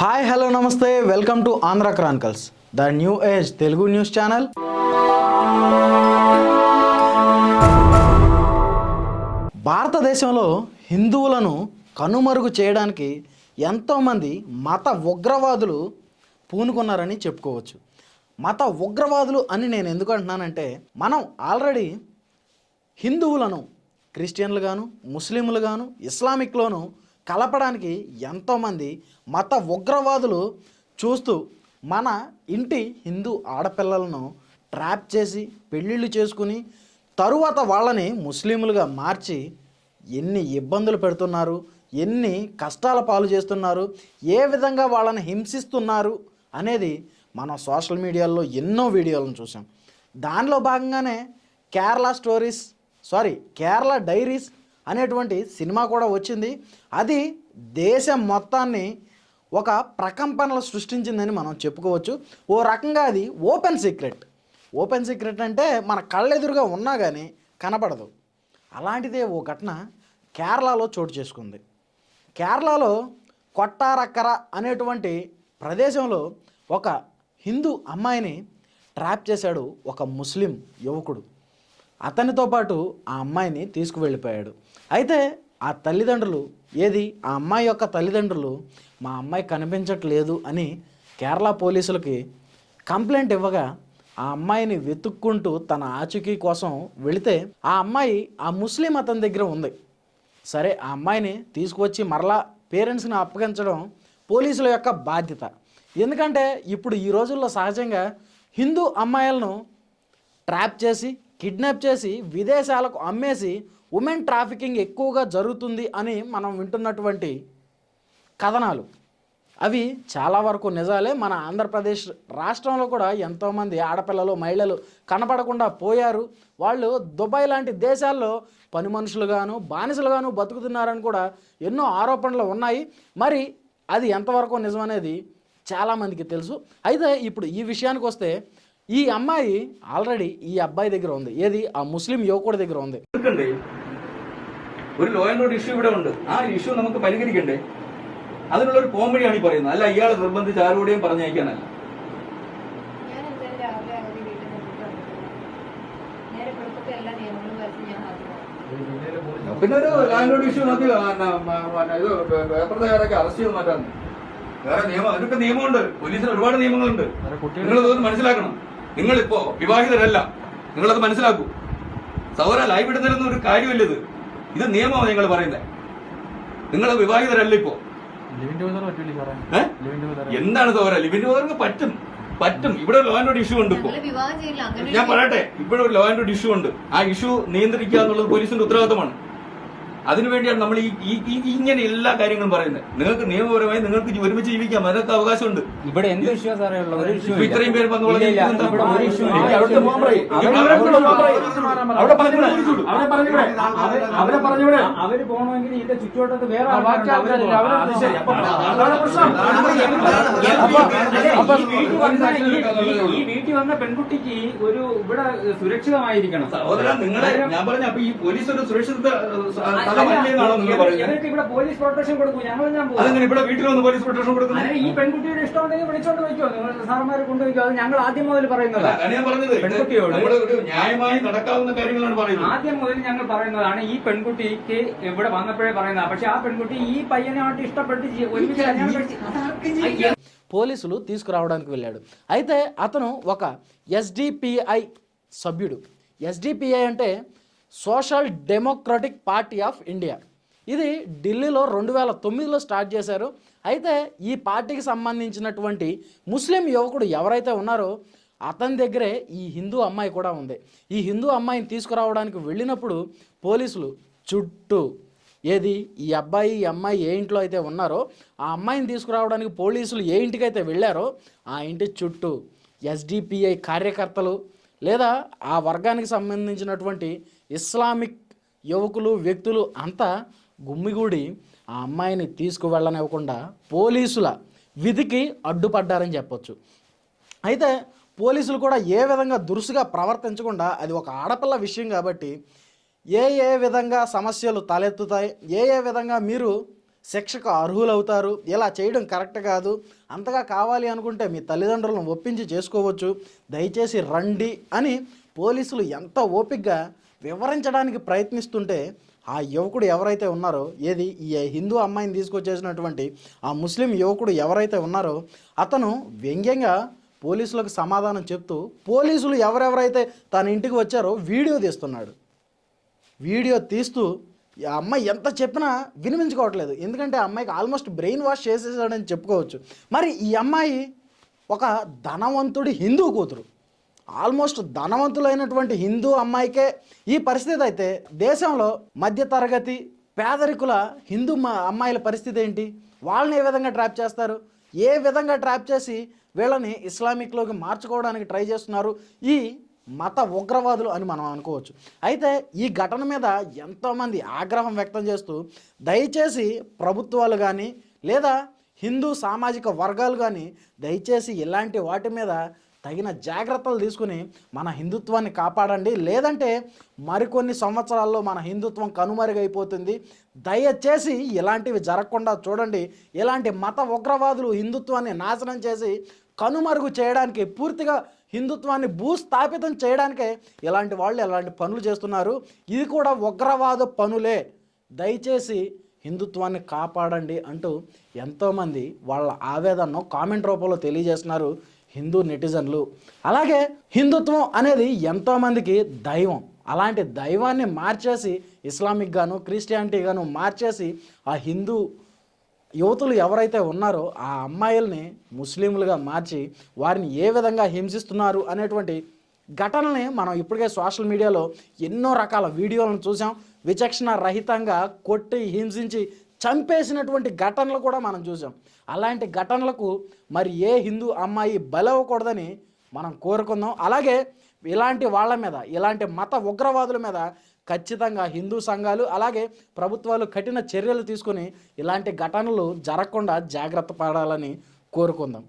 Hi hello నమస్తే. Welcome to Andhra chronicles the new age Telugu news channel భారతదేశంలో హిందువులను కనుమరుగు చేయడానికి ఎంతోమంది మత ఉగ్రవాదులు పూనుకున్నారని చెప్పుకోవచ్చు. మత ఉగ్రవాదులు అని నేను ఎందుకు అంటున్నానంటే మనం ఆల్రెడీ హిందువులను క్రిస్టియన్లుగాను ముస్లింలుగాను ఇస్లామిక్లోను కలపడానికి ఎంతోమంది మత ఉగ్రవాదులు చూస్తూ మన ఇంటి హిందూ ఆడపిల్లలను ట్రాప్ చేసి పెళ్ళిళ్ళు చేసుకుని తరువాత వాళ్ళని ముస్లింలుగా మార్చి ఎన్ని ఇబ్బందులు పెడుతున్నారు ఎన్ని కష్టాల పాలు చేస్తున్నారు ఏ విధంగా వాళ్ళని హింసిస్తున్నారు అనేది మనం సోషల్ మీడియాలో ఎన్నో వీడియోలను చూసాం దానిలో భాగంగానే Kerala stories sorry Kerala diaries అనేటువంటి సినిమా కూడా వచ్చింది. అది దేశం మొత్తాన్ని ఒక ప్రకంపనలు సృష్టించిందని మనం చెప్పుకోవచ్చు. ఓ రకంగా అది ఓపెన్ సీక్రెట్. ఓపెన్ సీక్రెట్ అంటే మన కళ్ళెదురుగా ఉన్నా కానీ కనపడదు. అలాంటిదే ఓ ఘటన కేరళలో చోటు చేసుకుంది. కేరళలో కొట్టారక్కర అనేటువంటి ప్రదేశంలో ఒక హిందూ అమ్మాయిని ట్రాప్ చేశాడు ఒక ముస్లిం యువకుడు. అతనితో పాటు ఆ అమ్మాయిని తీసుకువెళ్ళిపోయాడు. అయితే ఆ తల్లిదండ్రులు ఏది? ఆ అమ్మాయి యొక్క తల్లిదండ్రులు మా అమ్మాయి కనిపించట్లేదు అని కేరళ పోలీసులకి కంప్లైంట్ ఇవ్వగా ఆ అమ్మాయిని వెతుక్కుంటూ తన ఆచూకీ కోసం వెళితే ఆ అమ్మాయి ఆ ముస్లిం అతని దగ్గర ఉంది. సరే ఆ అమ్మాయిని తీసుకువచ్చి మరలా పేరెంట్స్ని అప్పగించడం పోలీసుల యొక్క బాధ్యత. ఎందుకంటే ఇప్పుడు ఈ రోజుల్లో సహజంగా హిందూ అమ్మాయిలను ట్రాప్ చేసి కిడ్నాప్ చేసి విదేశాలకు అమ్మేసి ఉమెన్ ట్రాఫికింగ్ ఎక్కువగా జరుగుతుంది అని మనం వింటున్నటువంటి కథనాలు. అవి చాలా వరకు నిజాలే. మన ఆంధ్రప్రదేశ్ రాష్ట్రంలో కూడా ఎంతోమంది ఆడపిల్లలు మహిళలు కనపడకుండా పోయారు. వాళ్ళు దుబాయ్ లాంటి దేశాల్లో పని మనుషులుగాను బానిసలుగాను బతుకుతున్నారని కూడా ఎన్నో ఆరోపణలు ఉన్నాయి. మరి అది ఎంతవరకు నిజమనేది చాలామందికి తెలుసు. అయితే ఇప్పుడు ఈ విషయానికి వస్తే ఈ అమ్మాయి ఆల్రెడీ ఈ అబ్బాయి దగ్గర ఉంది. ఏది? ఆ ముస్లిం యువకుడి దగ్గర ఉంది. ഒരു ലോ ആൻഡ് ഓർഡർ ഇഷ്യൂ ഇവിടെ ഉണ്ട്. ആ ഇഷ്യൂ നമുക്ക് പരിഹരിക്കണ്ടേ? അതിനുള്ള ഒരു കോമഡിയാണ് ഈ പറയുന്നത്. അല്ല ഇയാളെ നിർബന്ധിച്ച് ആരോടെയും പറഞ്ഞയക്കാനല്ല. പിന്നെ ഒരു ലാൻഡ് ആൻഡ് ഓർഡർ ഇഷ്യൂ നോക്കി ഇത് പേപ്പർ തയ്യാറാക്കി അറസ്റ്റ് ചെയ്ത് മാറ്റാൻ. വേറെ നിയമം അതിനൊക്കെ നിയമമുണ്ട്. പോലീസിന് ഒരുപാട് നിയമങ്ങളുണ്ട്. നിങ്ങൾ ഇതൊന്ന് മനസ്സിലാക്കണം. നിങ്ങളിപ്പോ വിവാഹിതരല്ല. നിങ്ങളത് മനസ്സിലാക്കൂ. സൗര ലൈവ് ഇടുന്നതിലൊന്നും ഒരു കാര്യമില്ല ഇത് നിയമമാണ് ഞങ്ങൾ പറയുന്നത് നിങ്ങൾ വിവാഹിതരല്ല ഇപ്പോ? എന്താണ് തോര ലിവിൻ ടൂതർക്ക് പറ്റും. പറ്റും. ഇവിടെ ലോ ആൻഡ് ഓർഡർ ഇഷ്യൂ ഉണ്ട് ഇപ്പോ. ഞാൻ പറയട്ടെ. ഇവിടെ ഒരു ലോ ആൻഡ് ഓർഡർ ഇഷ്യൂ ഉണ്ട്. ആ ഇഷ്യൂ നിയന്ത്രിക്കുക എന്നുള്ളത് പോലീസിന്റെ ഉത്തരവാദിത്തമാണ്. അതിനുവേണ്ടിയാണ് നമ്മൾ ഈ ഇങ്ങനെ എല്ലാ കാര്യങ്ങളും പറയുന്നത്. നിങ്ങൾക്ക് നിയമപരമായി നിങ്ങൾക്ക് ഒരുമിച്ച് ജീവിക്കാം. അതിനൊക്കെ അവകാശമുണ്ട്. ഇവിടെ എന്ത് ഇഷ്യൂ സാറേ ഇത്രയും പേര് അവരെ പറഞ്ഞിവിടെ. പോകണമെങ്കിൽ വേറെ ഈ വീട്ടിൽ വന്ന പെൺകുട്ടിക്ക് ഒരു ഇവിടെ സുരക്ഷിതമായിരിക്കണം. നിങ്ങളെ ഞാൻ പറഞ്ഞ അപ്പൊ ഈ പോലീസ് ഒരു സുരക്ഷിത ഏഹ്, അല്ല, സ്ഥലമല്ലേന്നാണോ നിങ്ങൾ ഇവർക്ക് പറയുന്നത് ഇവർക്ക് ഇവിടെ പോലീസ് പ്രൊട്ടക്ഷൻ കൊടുക്കും ഞങ്ങൾ ഞാൻ പോകും അതെങ്ങനെ ഇവിടെ വീട്ടിൽ വന്ന് പോലീസ് പ്രൊട്ടക്ഷൻ കൊടുക്കുന്നത് അങ്ങനെ ഈ പെൺകുട്ടിയുടെ ഇഷ്ടം ഉണ്ടെങ്കിൽ വിളിച്ചോണ്ട് വയ്ക്കോ നിങ്ങൾ സാറന്മാരെ കൊണ്ടുവയ്ക്കോ അത് ഞങ്ങൾ ആദ്യം മുതൽ പറയുന്നതാണ് അതാണ് ഞാൻ പറഞ്ഞത് ഇത് പെൺകുട്ടിയോട് നമ്മുടെ ഒരു ന്യായമായി നടക്കാവുന്ന കാര്യങ്ങളാണ് പറയുന്നത് ആദ്യം മുതൽ ഞങ്ങൾ പറയുന്നതാണ് ഈ പെൺകുട്ടിക്ക് ഇവിടെ വന്നപ്പോഴേ പറയുന്നത് പക്ഷെ ആ പെൺകുട്ടി ഈ പയ്യനായിട്ട് ഇഷ്ടപ്പെട്ട് ജി- ഒരുമിച്ച് കല്യാണം കഴിച്ച് పోలీసులు తీసుకురావడానికి వెళ్ళాడు అయితే అతను ఒక ఎస్డిపిఐ సభ్యుడు ఎస్డిపిఐ అంటే social democratic party of India. ఇది ఢిల్లీలో రెండు వేల తొమ్మిదిలో స్టార్ట్ చేశారు. అయితే ఈ పార్టీకి సంబంధించినటువంటి ముస్లిం యువకుడు ఎవరైతే ఉన్నారో అతని దగ్గరే ఈ హిందూ అమ్మాయి కూడా ఉంది. ఈ హిందూ అమ్మాయిని తీసుకురావడానికి వెళ్ళినప్పుడు పోలీసులు చుట్టూ ఏది? ఈ అబ్బాయి ఈ అమ్మాయి ఏ ఇంట్లో అయితే ఉన్నారో ఆ అమ్మాయిని తీసుకురావడానికి పోలీసులు ఏ ఇంటికైతే వెళ్ళారో ఆ ఇంటి చుట్టూ ఎస్డిపిఐ కార్యకర్తలు లేదా ఆ వర్గానికి సంబంధించినటువంటి ఇస్లామిక్ యువకులు వ్యక్తులు అంతా గుమ్మిగూడి ఆ అమ్మాయిని తీసుకువెళ్ళనివ్వకుండా పోలీసుల విధికి అడ్డుపడ్డారని చెప్పొచ్చు. అయితే పోలీసులు కూడా ఏ విధంగా దురుసుగా ప్రవర్తించకుండా అది ఒక ఆడపిల్ల విషయం కాబట్టి ఏ ఏ విధంగా సమస్యలు తలెత్తుతాయి ఏ ఏ విధంగా మీరు శిక్షకు అర్హులవుతారు ఇలా చేయడం కరెక్ట్ కాదు అంతగా కావాలి అనుకుంటే మీ తల్లిదండ్రులను ఒప్పించి చేసుకోవచ్చు దయచేసి రండి అని పోలీసులు ఎంత ఓపికగా వివరించడానికి ప్రయత్నిస్తుంటే ఆ యువకుడు ఎవరైతే ఉన్నారో ఏది ఈ హిందూ అమ్మాయిని తీసుకొచ్చేసినటువంటి ఆ ముస్లిం యువకుడు ఎవరైతే ఉన్నారో అతను వ్యంగ్యంగా పోలీసులకు సమాధానం చెప్తూ పోలీసులు ఎవరెవరైతే తన ఇంటికి వచ్చారో వీడియో తీస్తున్నాడు. వీడియో తీస్తూ ఆ అమ్మాయి ఎంత చెప్పినా వినిపించుకోవట్లేదు. ఎందుకంటే ఆ అమ్మాయికి ఆల్మోస్ట్ బ్రెయిన్ వాష్ చేసేసాడని చెప్పుకోవచ్చు. మరి ఈ అమ్మాయి ఒక ధనవంతుడి హిందూ కూతురు. ఆల్మోస్ట్ ధనవంతులైనటువంటి హిందూ అమ్మాయికే ఈ పరిస్థితి అయితే దేశంలో మధ్యతరగతి పేదరికుల హిందూ మా అమ్మాయిల పరిస్థితి ఏంటి? వాళ్ళని ఏ విధంగా ట్రాప్ చేస్తారు? ఏ విధంగా ట్రాప్ చేసి వీళ్ళని ఇస్లామిక్లోకి మార్చుకోవడానికి ట్రై చేస్తున్నారు? ఈ మత ఉగ్రవాదులు అని మనం అనుకోవచ్చు. అయితే ఈ ఘటన మీద ఎంతోమంది ఆగ్రహం వ్యక్తం చేస్తూ దయచేసి ప్రభుత్వాలు కానీ లేదా హిందూ సామాజిక వర్గాలు కానీ దయచేసి ఇలాంటి వాటి మీద తగిన జాగ్రత్తలు తీసుకుని మన హిందుత్వాన్ని కాపాడండి. లేదంటే మరికొన్ని సంవత్సరాల్లో మన హిందుత్వం కనుమరుగైపోతుంది. దయచేసి ఇలాంటివి జరగకుండా చూడండి. ఇలాంటి మత ఉగ్రవాదులు హిందుత్వాన్ని నాశనం చేసి కనుమరుగు చేయడానికి పూర్తిగా హిందుత్వాన్ని భూస్థాపితం చేయడానికే ఇలాంటి వాళ్ళు ఇలాంటి పనులు చేస్తున్నారు. ఇది కూడా ఉగ్రవాద పనులే. దయచేసి హిందుత్వాన్ని కాపాడండి అంటూ ఎంతోమంది వాళ్ళ ఆవేదనను కామెంట్ రూపంలో తెలియజేస్తున్నారు. హిందూ నెటిజన్లు. అలాగే హిందుత్వం అనేది ఎంతోమందికి దైవం. అలాంటి దైవాన్ని మార్చేసి ఇస్లామిక్ గాను క్రిస్టియానిటీ గాను మార్చేసి ఆ హిందూ యువతులు ఎవరైతే ఉన్నారో ఆ అమ్మాయిల్ని ముస్లింలుగా మార్చి వారిని ఏ విధంగా హింసిస్తున్నారు అనేటువంటి ఘటనల్ని మనం ఇప్పటికే సోషల్ మీడియాలో ఎన్నో రకాల వీడియోలను చూసాం విచక్షణ రహితంగా కొట్టి హింసించి చంపేసినటువంటి ఘటనలు కూడా మనం చూసాం. అలాంటి ఘటనలకు మరి ఏ హిందూ అమ్మాయి బలవ్వకూడదని మనం కోరుకుందాం. అలాగే ఇలాంటి వాళ్ళ మీద ఇలాంటి మత ఉగ్రవాదుల మీద ఖచ్చితంగా హిందూ సంఘాలు అలాగే ప్రభుత్వాలు కఠిన చర్యలు తీసుకొని ఇలాంటి ఘటనలు జరగకుండా జాగ్రత్త పడాలని కోరుకుందాం.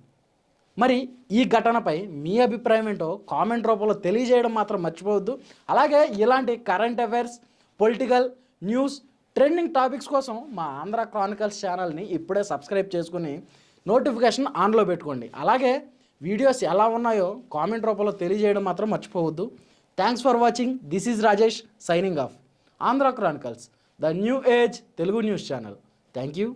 మరి ఈ ఘటనపై మీ అభిప్రాయం ఏంటో కామెంట్ రూపంలో తెలియజేయడం మాత్రం మర్చిపోవద్దు. అలాగే ఇలాంటి current affairs political news trending topics కోసం మా ఆంధ్ర క్రానికల్స్ ఛానల్ని ఇప్పుడే సబ్స్క్రైబ్ చేసుకుని నోటిఫికేషన్ ఆన్లో పెట్టుకోండి. అలాగే వీడియోస్ ఎలా ఉన్నాయో కామెంట్ రూపంలో తెలియజేయడం మాత్రం మర్చిపోవద్దు. Thanks for watching this is Rajesh signing off Andhra chronicles the new age Telugu news channel thank you